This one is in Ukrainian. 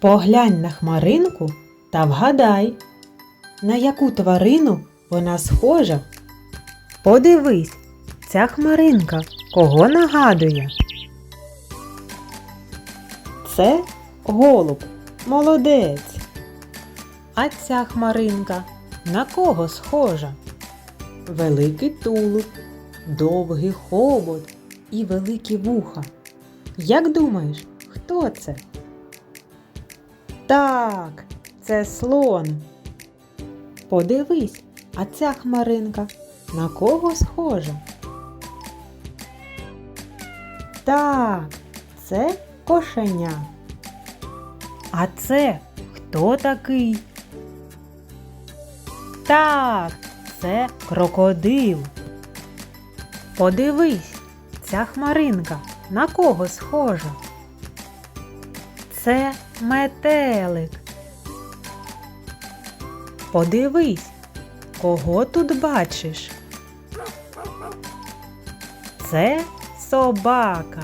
Поглянь на хмаринку та вгадай, на яку тварину вона схожа. Подивись, ця хмаринка кого нагадує? Це голуб, молодець. А ця хмаринка на кого схожа? Великий тулуб, довгий хобот і великі вуха. Як думаєш, хто це? Так, це слон. Подивись, а ця хмаринка на кого схожа? Так, це кошеня. А це хто такий? Так, це крокодил. Подивись, ця хмаринка на кого схожа? Це метелик. Подивись, кого тут бачиш? Це собака.